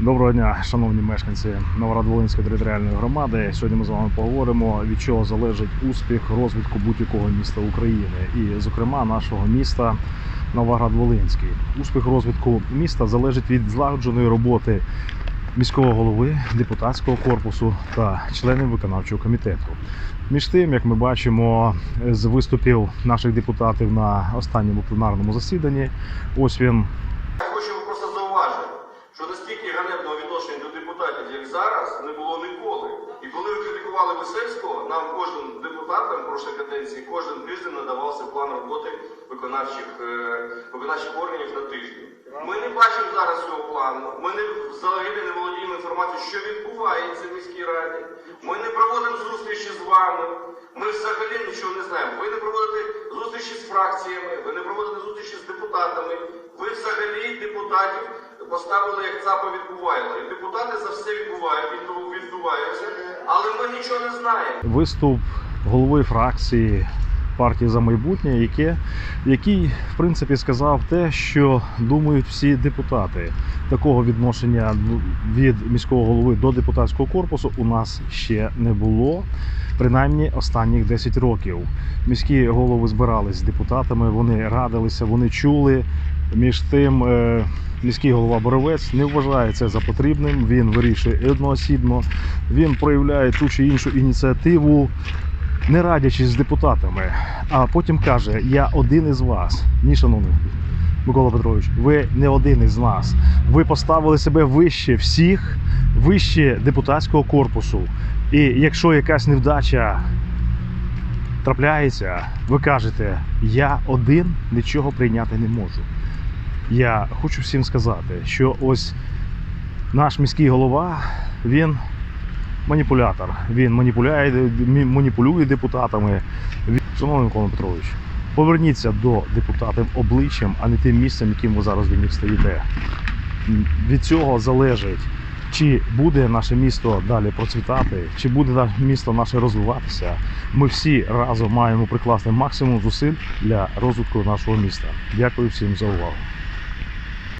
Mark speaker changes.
Speaker 1: Доброго дня, шановні мешканці Новоград-Волинської територіальної громади. Сьогодні ми з вами поговоримо, від чого залежить успіх розвитку будь-якого міста України, і, зокрема, нашого міста Новоград-Волинський. Успіх розвитку міста залежить від злагодженої роботи міського голови, депутатського корпусу та членів виконавчого комітету. Між тим, як ми бачимо з виступів наших депутатів на останньому пленарному засіданні, ось він
Speaker 2: що настільки ганебного відношення до депутатів, як зараз, не було ніколи. І коли ви критикували Весельського, нам кожним депутатам прошлої каденції кожен тиждень надавався план роботи виконавчих, е, виконавчих органів на тиждень. Ми не бачимо зараз цього плану. Ми не взагалі не володіємо інформацією, що відбувається в міській раді. Ми не проводимо зустрічі з вами. Ми взагалі нічого не знаємо. Ви не проводите зустрічі з фракціями, ви не проводите зустрічі з депутатами. Ви взагалі депутатів поставили як ЦАПа відбувайло. І депутати за все відбувають, відбу- відбуваються, але ми нічого не знаємо.
Speaker 1: виступ голови фракції партії за майбутнє, яке, який в принципі сказав те, що думають всі депутати. Такого відношення ну, від міського голови до депутатського корпусу у нас ще не було. Принаймні останніх 10 років. Міські голови збирались з депутатами, вони радилися, вони чули. Між тим, е, міський голова Боровець не вважає це за потрібним. Він вирішує одноосібно, він проявляє ту чи іншу ініціативу, не радячись з депутатами, а потім каже: Я один із вас. Ні, шановний Микола Петрович, ви не один із нас. Ви поставили себе вище всіх, вище депутатського корпусу. І якщо якась невдача трапляється, ви кажете, я один нічого прийняти не можу. Я хочу всім сказати, що ось наш міський голова, він маніпулятор. Він маніпуляє, маніпулює депутатами. Шановний Микола Петрович, поверніться до депутатів обличчям, а не тим місцем, яким ви зараз від них стоїте. Від цього залежить, чи буде наше місто далі процвітати, чи буде місто наше розвиватися. Ми всі разом маємо прикласти максимум зусиль для розвитку нашого міста. Дякую всім за увагу.